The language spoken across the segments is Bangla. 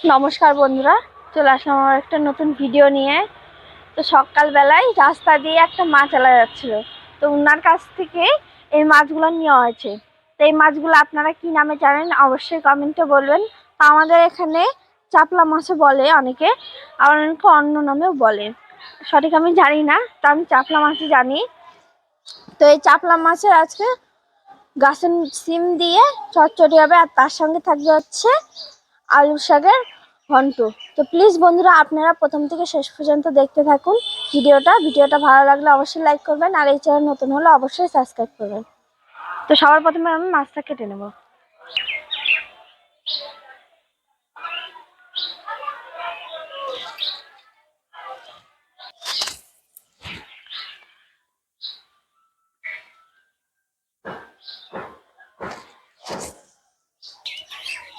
নমস্কার বন্ধুরা, চলে আসলাম আমার একটা নতুন ভিডিও নিয়ে। তো সকালবেলায় রাস্তা দিয়ে একটা মাছ আলা যাচ্ছিল। তো ওনার কাছ থেকে এই মাছগুলো নেওয়া হয়েছে। তো এই মাছগুলো আপনারা কি নামে জানেন অবশ্যই কমেন্টে বলবেন। আমাদের এখানে চাপলা মাছও বলে অনেকে, আবার অনেকে অন্য নামেও বলে। সঠিক আমি জানি না, তো আমি চাপলা মাছই জানি। তো এই চাপলা মাছের আজকে গাছের সিম দিয়ে চটচটি হবে আর তার সঙ্গে থাকবে হচ্ছে আলু শাকের ঘন্ট। তো প্লিজ বন্ধুরা, আপনারা প্রথম থেকে শেষ পর্যন্ত দেখতে থাকুন ভিডিওটা। ভিডিওটা ভালো লাগলে অবশ্যই লাইক করবেন, আর এই চ্যানেল নতুন হলে অবশ্যই সাবস্ক্রাইব করবেন। তো সবার প্রথমে আমি মাছটা কেটে নেব।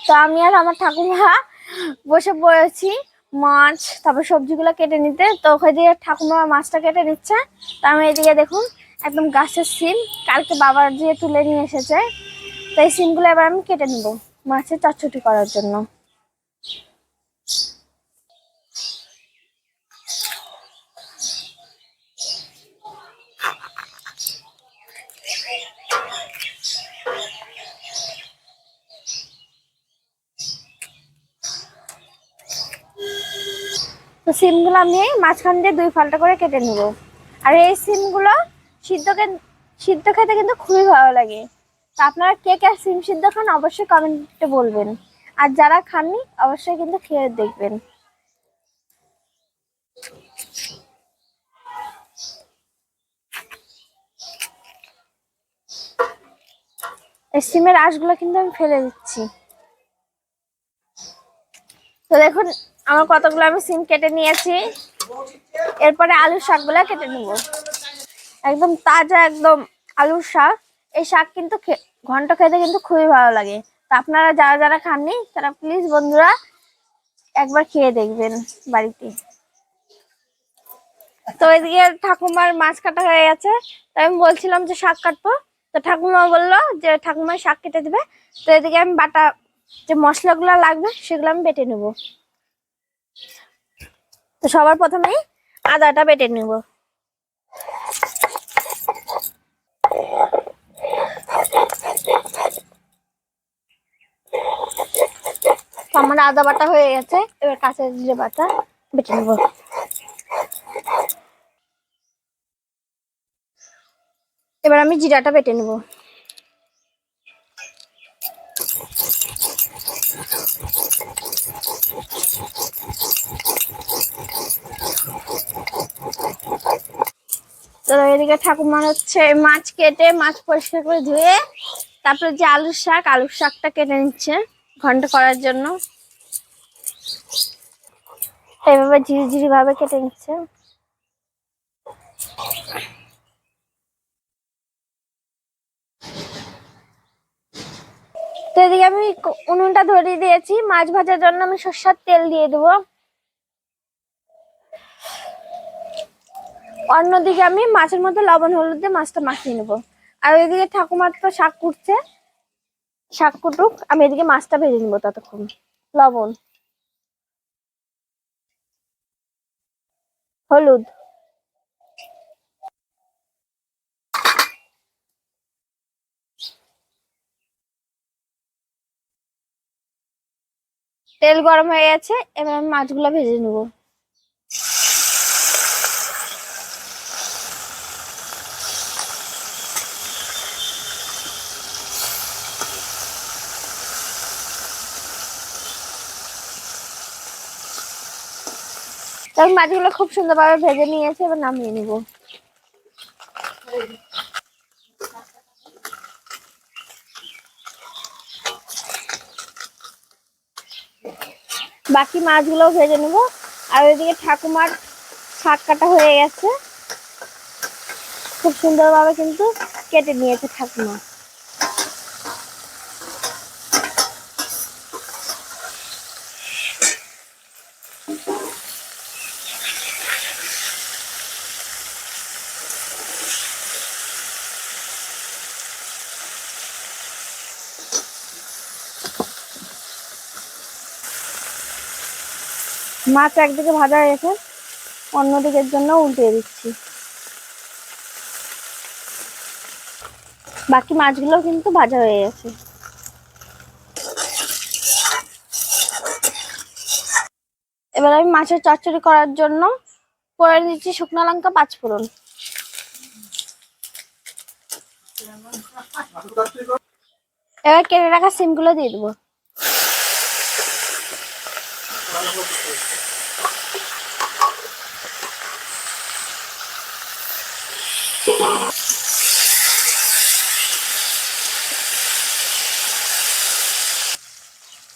তো আমি আর আমার ঠাকুমা বসে পড়েছি মাছ, তারপর সবজিগুলো কেটে নিতে। তো ওখানে দিয়ে ঠাকুমা মাছটা কেটে নিচ্ছে। তো আমি এদিকে দেখুন, একদম গাছের সিম। কালকে বাবার দিয়ে তুলে নিয়ে এসেছে, তো এই সিমগুলো এবার আমি কেটে নেব মাছের চটচটি করার জন্য। তো সিমগুলো আমি মাঝখান দিয়ে দুই ফালটা করে কেটে নেব। আর এই সিমগুলো সিদ্ধ সিদ্ধ খেতে কিন্তু খুবই ভালো লাগে। তো আপনারা কে কে সিম সিদ্ধ খান অবশ্যই কমেন্টে বলবেন। আর যারা খাননি, অবশ্যই কিন্তু খেয়ে দেখবেন। এই সিমের আঁশগুলো কিন্তু আমি ফেলে দিচ্ছি। তো দেখুন আমার কতগুলো আমি সিম কেটে নিয়েছি। এরপরে আলুর শাকগুলো কেটে নেব। একদম তাজা, একদম আলুর শাক। এই শাক কিন্তু ঘন্ট খেতে কিন্তু খুবই ভালো লাগে। তো আপনারা যারা যারা খাননি, তারা প্লিজ বন্ধুরা একবার খেয়ে দেখবেন বাড়িতে। তো এদিকে ঠাকুমার মাছ কাটা হয়ে গেছে। তো আমি বলছিলাম যে শাক কাটবো। তো ঠাকুমা বলল যে ঠাকুমা শাক কেটে দেবে। তো এদিকে আমি বাটা যে মশলাগুলো লাগবে, সেগুলো আমি বেটে নেব। তো সবার প্রথমেই আদাটা বেটে নেব। আমার আদা বাটা হয়ে গেছে, এবার কাঁচা জিরে বাটা বেটে নেব। এবার আমি জিরাটা বেটে নেব। তো এদিকে ঠাকুমার হচ্ছে মাছ কেটে মাছ পরিষ্কার করে ধুয়ে তারপরে যে আলুর শাক, আলুর শাকটা কেটে নিচ্ছে ঘন্ট করার জন্য। এইভাবে ঝিরি ঝিরি ভাবে কেটে নিচ্ছে। তো এদিকে আমি উনুনটা ধরিয়ে দিয়েছি। মাছ ভাজার জন্য আমি সর্ষার তেল দিয়ে দেবো। অন্যদিকে আমি মাছের মধ্যে লবণ, হলুদ দিয়ে মাছটা মাখিয়ে নেব। আর ওইদিকে ঠাকুমার তো শাক কুটছে। শাক কুটুক, আমি এদিকে মাছটা ভেজে নিবো ততক্ষণ। লবণ। হলুদ। তেল গরম হয়ে গেছে, এবার আমি মাছগুলো ভেজে নেব। আমি মাছগুলো খুব সুন্দরভাবে ভেজে নিয়েছে, এবার নামিয়ে নিব। বাকি মাছগুলো ভেজে নেব। আর ওইদিকে ঠাকুমার শাক কাটা হয়ে গেছে। খুব সুন্দরভাবে কিন্তু কেটে নিয়েছে ঠাকুমা। মাছ একদিকে ভাজা হয়ে গেছে, অন্যদিকের জন্য উল্টিয়ে দিচ্ছি। বাকি মাছগুলো কিন্তু ভাজা হয়ে গেছে। এবার আমি মাছের চচ্চড়ি করার জন্য করে দিচ্ছি শুকনো লঙ্কা পাঁচ ফোড়ন। এবার কেটে রাখা সিমগুলো দিয়ে দেবো।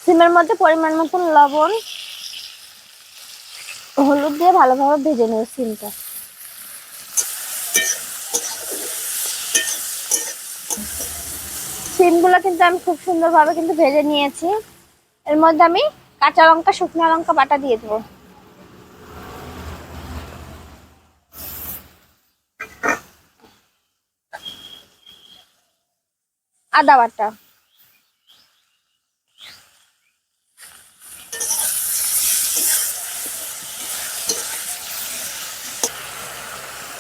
সিমের মধ্যে পরিমাণ মতন লবণ, হলুদ দিয়ে ভালোভাবে ভেজে নেব সিমটা। সিমগুলো কিন্তু আমি খুব সুন্দরভাবে কিন্তু ভেজে নিয়েছি। এর মধ্যে আমি কাঁচা লঙ্কা শুকনো লঙ্কা বাটা দিয়ে দেবো। আদা বাটা।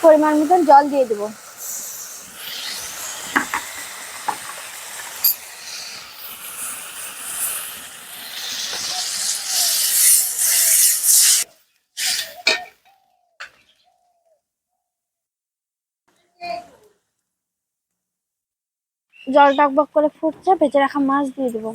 পরিমাণ মতন জল দিয়ে দেবো। জল টকবক করে ফুটছে, ভেজে রাখা মাছ দিয়ে দেবো।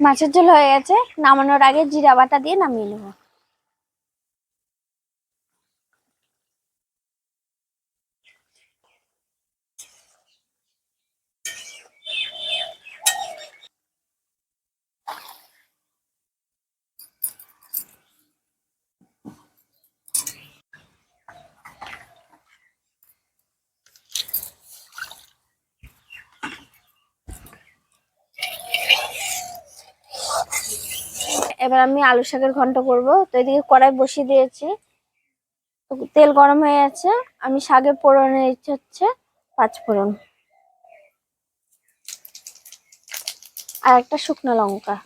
মাছের ঝোল হয়ে গেছে, নামানোর আগে জিরা বাটা দিয়ে নামিয়ে নেব। এবার আমি আলু শাকের ঘন্ট করব। তো এদিকে কড়াই বসিয়ে দিয়েছি। তেল গরম হয়ে গেছে। আমি শাকের ফোড়নের ইচ্ছে হচ্ছে পাঁচ ফোড়ন। আর একটা শুকনো লঙ্কা।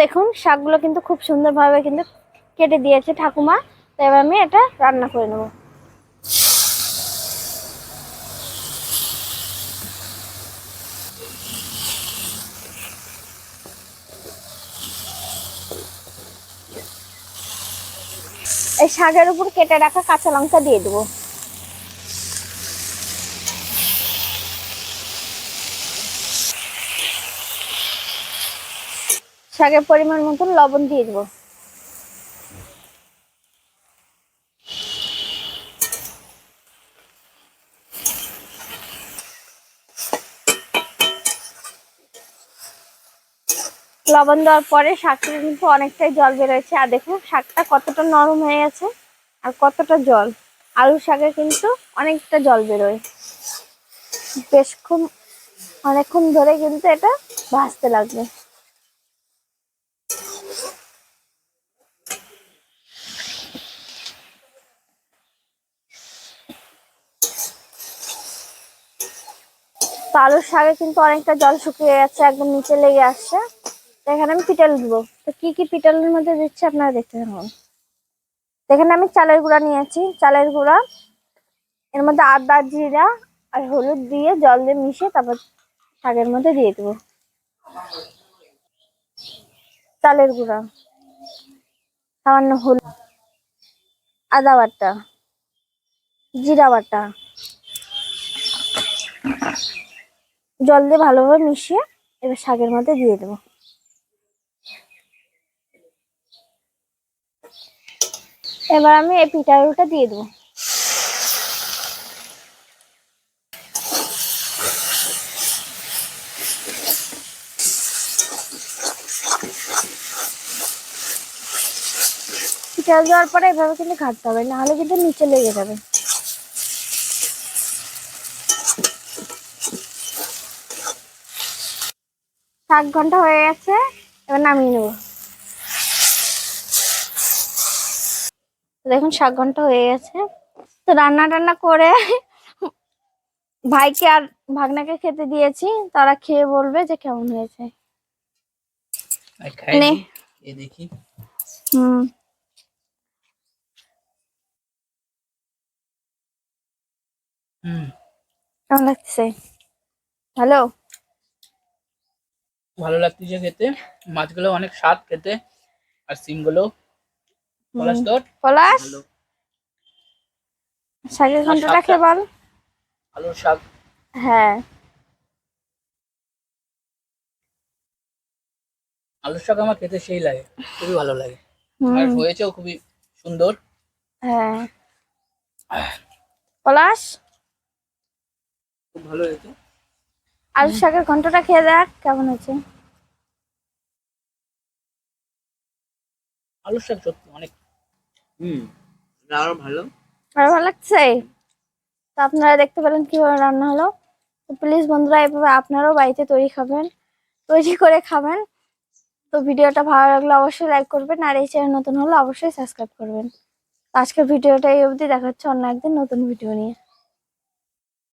দেখুন, শাকগুলো কিন্তু খুব সুন্দরভাবে কিন্তু কেটে দিয়েছে ঠাকুমা। তো এবার আমি এটা রান্না করে নেব। এই শাকের উপর কেটে রাখা কাঁচা লঙ্কা দিয়ে দেবো। শাকের পরিমাণ মতন লবণ দিয়ে দেবো। লবণ দেওয়ার পরে শাকটা কিন্তু অনেকটাই জল বেরোয়েছে। আর দেখুন, শাকটা কতটা নরম হয়ে গেছে আর কতটা জল। আলু শাকে কিন্তু অনেকটা জল বেরোয়। বেশক্ষণ অনেকক্ষণ ধরে কিন্তু এটা ভাজতে লাগবে। তো আলুর শাকে কিন্তু অনেকটা জল শুকিয়ে গেছে, একদম নিচে লেগে আসছে। এখানে আমি পিটাল দিব। তো কি কি পিটালের মধ্যে দিচ্ছি আপনারা দেখতে থাকুন। এখানে আমি চালের গুঁড়া নিয়েছি। চালের গুঁড়া, এর মধ্যে আদা, জিরা আর হলুদ দিয়ে জল দিয়ে মিশিয়ে তারপর শাকের মধ্যে দিয়ে দেবো। চালের গুঁড়া, সামান্য হলুদ, আদা বাটা, জিরা বাটা, জল দিয়ে ভালোভাবে মিশিয়ে এবার শাকের মধ্যে দিয়ে দেবো। এবার আমি এই পিঠা আলুটা দিয়ে দেবো। পিঠা দেওয়ার পরে এভাবে কিন্তু ঘাটতে হবে, নাহলে কিন্তু নিচে লেগে যাবে। সাত ঘণ্টা হয়ে গেছে, এবার নামিয়ে নেব। দেখুন শাক ঘণ্টা হয়ে গেছে। তো রান্না টান্না করে ভাইকে আর ভাগনাকে খেতে দিয়েছি। তারা খেয়ে বলবে যে কেমন হয়েছে। দেখি। হুম। কেমন ভালো? ভালো লাগতেছে খেতে। মাছগুলো অনেক স্বাদ খেতে। আর সিমগুলো পলাশ তোর পলাশ? শাকের ঘন্টাটা খেয়ে বল। ভালো শাক। হ্যাঁ। আলুর শাক আমার খেতে সেই লাগে খুবই ভালো লাগে। আর হয়েছেও খুবই সুন্দর। হ্যাঁ। পলাশ? খুব ভালো হয়েছে। আলু শাকের ঘন্টাটা খেয়ে দেখ কেমন হয়েছে। আলুর শাক সত্যি অনেক হুম। আরও ভালো? আরও ভালো লাগছে? তো আপনারা দেখতে পেলেন কীভাবে রান্না হলো। তো প্লিজ বন্ধুরা এভাবে আপনারাও বাড়িতে তৈরি খাবেন তৈরি করে খাবেন। তো ভিডিওটা ভালো লাগলে অবশ্যই লাইক করবেন আর এই চ্যানেল নতুন হলে অবশ্যই সাবস্ক্রাইব করবেন। আজকে আজকের ভিডিওটা এই অবধি দেখাচ্ছে অন্য একদিন নতুন ভিডিও নিয়ে।